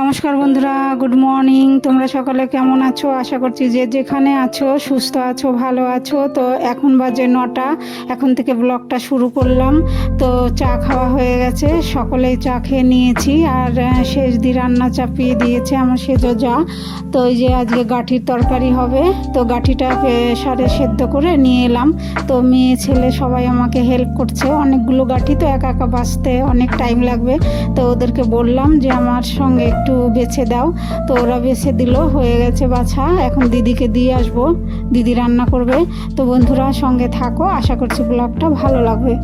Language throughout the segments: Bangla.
নমস্কার বন্ধুরা, গুড মর্নিং। তোমরা সকালে কেমন আছো? আশা করছি যে যেখানে আছো, সুস্থ আছো, ভালো আছো। তো এখন বাজে নটা, এখন থেকে ব্লগটা শুরু করলাম। তো চা খাওয়া হয়ে গেছে, সকলেই চা খেয়ে নিয়েছি। আর শেষ দি রান্না চাপিয়ে দিয়েছে আমার সেজো যা তো ওই যে আজকে গাঠির তরকারি হবে, তো গাঠিটা সারে সেদ্ধ করে নিয়ে এলাম। তো মেয়ে, ছেলে সবাই আমাকে হেল্প করছে। অনেকগুলো গাঠি তো একা একা বাঁচতে অনেক টাইম লাগবে। তো ওদেরকে বললাম যে আমার সঙ্গে একটু বেছে দাও। তো ওরা বেছে দিল, হয়ে গেছে বাছা। এখন দিদিকে দিয়ে আসব। দিদি রান্না করবে। তো বন্ধুরা সঙ্গে থাকো। আশা করছি ব্লগটা ভালো লাগবে।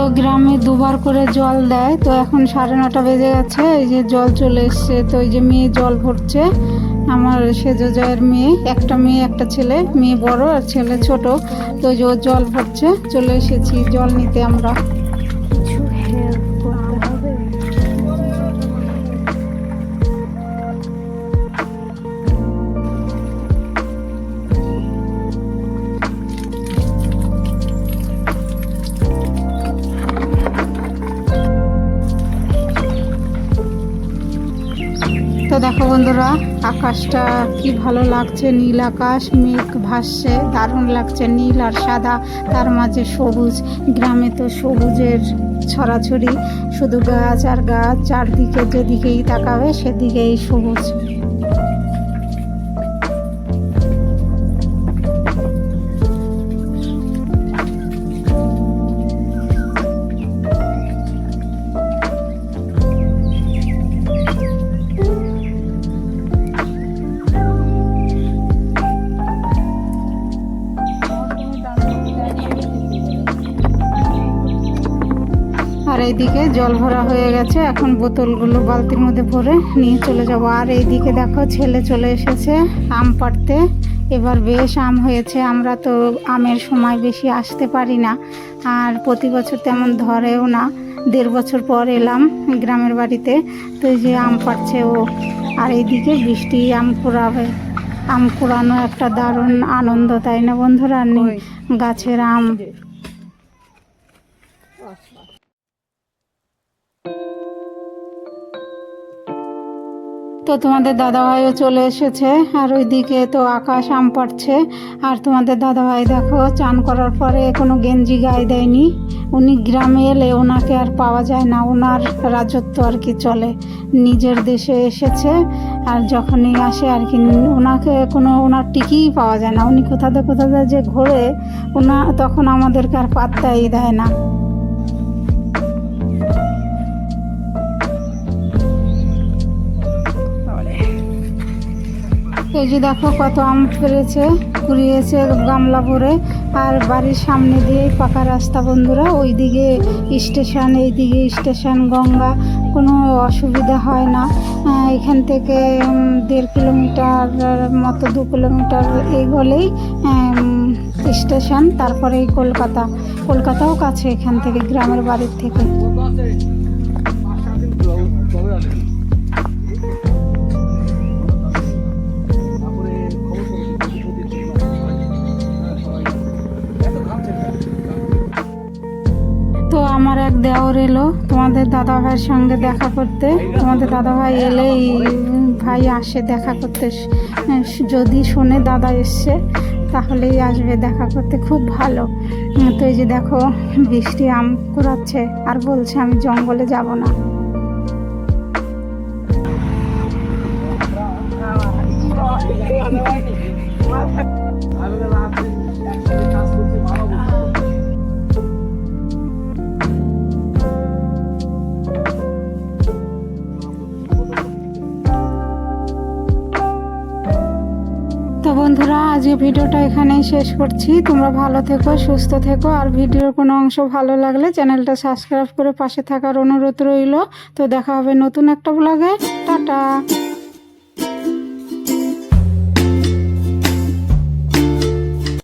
তো গ্রামে দুবার করে জল দেয়। তো এখন সাড়ে নটা বেজে গেছে, এই যে জল চলে এসছে। তো এই যে মেয়ে জল ভরছে, আমার সেজো জয়ের মেয়ে, একটা মেয়ে, একটা ছেলে, মেয়ে বড় আর ছেলে ছোট। তো ওই যে জল ভরছে, চলে এসেছি জল নিতে আমরা। দেখো বন্ধুরা, আকাশটা কি ভালো লাগছে, নীল আকাশ, মেঘ ভাসছে, দারুণ লাগছে, নীল আর সাদা, তার মাঝে সবুজ, গ্রামে তো সবুজের ছড়াছড়ি, শুধু গাছ আর গাছ, চারদিকে যেদিকেই তাকাবে সেদিকেই সবুজ। এইদিকে জল ভরা হয়ে গেছে। এখন বোতলগুলো বালতির মধ্যে ভরে নিয়ে চলে যাব। আর এইদিকে দেখো ছেলে চলে এসেছে আম পাড়তে। এবার বেশ আম হয়েছে। আমরা তো আমের সময় বেশি আসতে পারি না। আর প্রতি বছর তেমন ধরেও না। দেড় বছর পর এলাম গ্রামের বাড়িতে। তো এই যে আম পাড়ছে ও। আর এইদিকে বৃষ্টি আম কুড়াবে। আম কুড়ানো একটা দারুণ আনন্দ তাই না বন্ধুরা? গাছের আম। তো তোমাদের দাদাভাইও চলে এসেছে, আর ওইদিকে তো আকাশ আম পাড়ছে। আর তোমাদের দাদাভাই দেখো, চান করার পরে কোনো গেঞ্জি গায়ে দেয়নি। উনি গ্রামে এলে ওনাকে আর পাওয়া যায় না, ওনার রাজত্ব আর কি চলে। নিজের দেশে এসেছে, আর যখনই আসে আর কি, ওনাকে কোনো, ওনার টিকিই পাওয়া যায় না। উনি কোথাতে কোথাতে যে ঘোরে, ওনা তখন আমাদেরকে আর পাত্তাই দেয় না। এই যে দেখো কত আম পেরেছে কুড়িয়েছে গামলা ভরে। আর বাড়ির সামনে দিয়েই পাকা রাস্তা বন্ধুরা ওইদিকে স্টেশন এইদিকে স্টেশন গঙ্গা কোনো অসুবিধা হয় না। এখান থেকে দেড় কিলোমিটার মতো দু কিলোমিটার এগোলেই উম, স্টেশন তারপরেই কলকাতা। কলকাতাও কাছে এখান থেকে গ্রামের বাড়ির থেকে। এক দেওর এলো। তোমাদের দাদা ভাইয়ের সঙ্গে দেখা করতে। তোমাদের দাদা ভাই এলেই ভাই আসে দেখা করতে। যদি শোনে দাদা এসছে, তাহলেই আসবে দেখা করতে। খুব ভালো। তো এই যে দেখো, বৃষ্টি আম কুড়াচ্ছে। আর বলছে, আমি জঙ্গলে যাব না। বন্ধুরা আজকে ভিডিওটা এখানেই শেষ করছি। তোমরা ভালো থেকো, সুস্থ থেকো, আর ভিডিওর কোনো অংশ ভালো লাগলে চ্যানেলটা সাবস্ক্রাইব করে পাশে থাকার অনুরোধ রইল। তো দেখা হবে নতুন একটা ব্লগে টাটা!